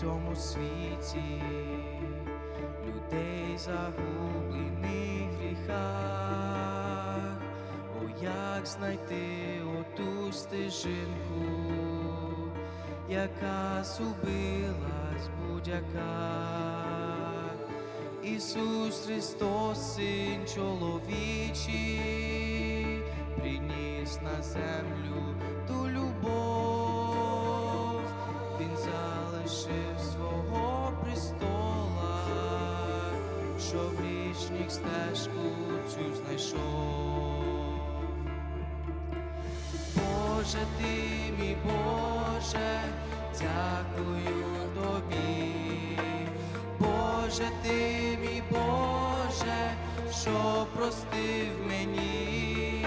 цьому світі, людей загублених гріхах, о, як знайти оту стежинку, яка зубилась будь-яка. Ісус Христос, Син чоловічий, приніс на землю ту щоб грішник стежку цю знайшов. Боже ти, мій Боже, дякую тобі. Боже ти, мій Боже, що простив мені.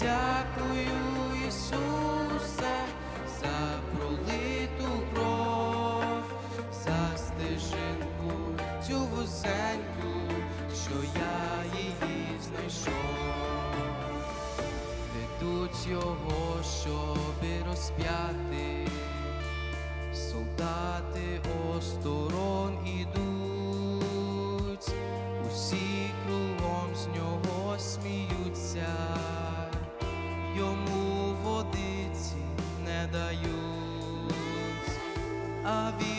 Дякую, Ісусе, ведуть його, щоби розп'яти. Солдати осторон ідуть, усі кругом з нього сміються, йому водиці не дають, а він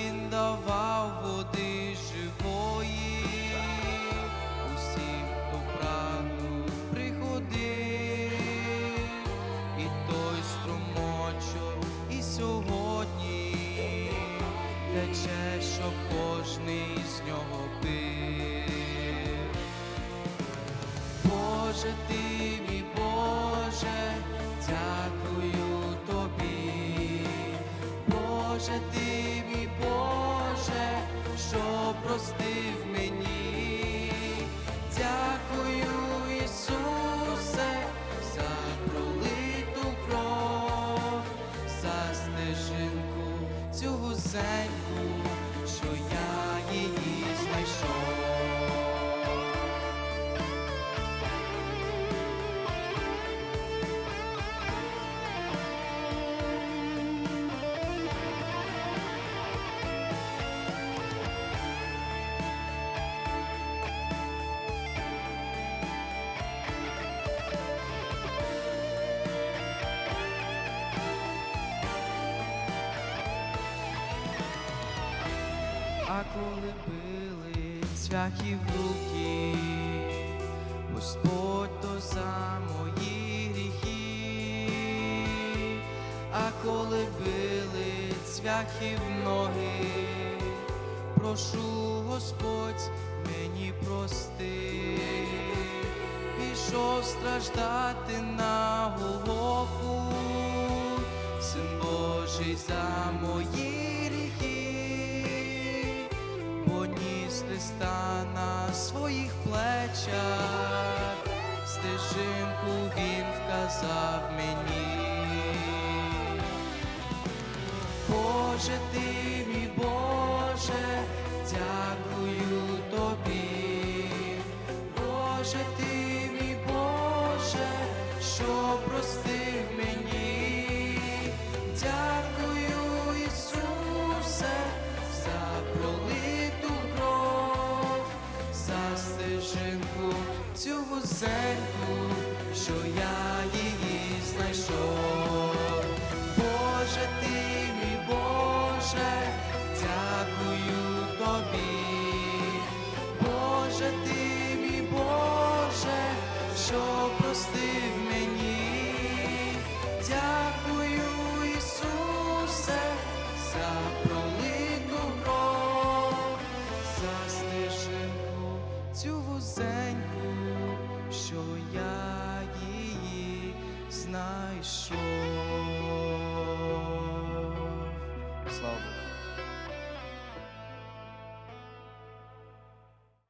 Боже ти, мій Боже, дякую тобі. Боже ти, мій Боже, що простив А коли били цвяхи в руки, Господь то за мої гріхи, а коли били цвяхи в ноги, прошу Господь мені прости, пішов страждати на Голгофу, Син Божий за мої Христа на своїх плечах, стежинку він вказав мені. Боже ти, мій Боже, дякую тобі. Боже ти, мій Боже, що простив стежинку цю вузеньку, що я її знайшов. Боже ти, мій Боже, дякую тобі. Боже ти, мій Боже, що простив мені. Дякую,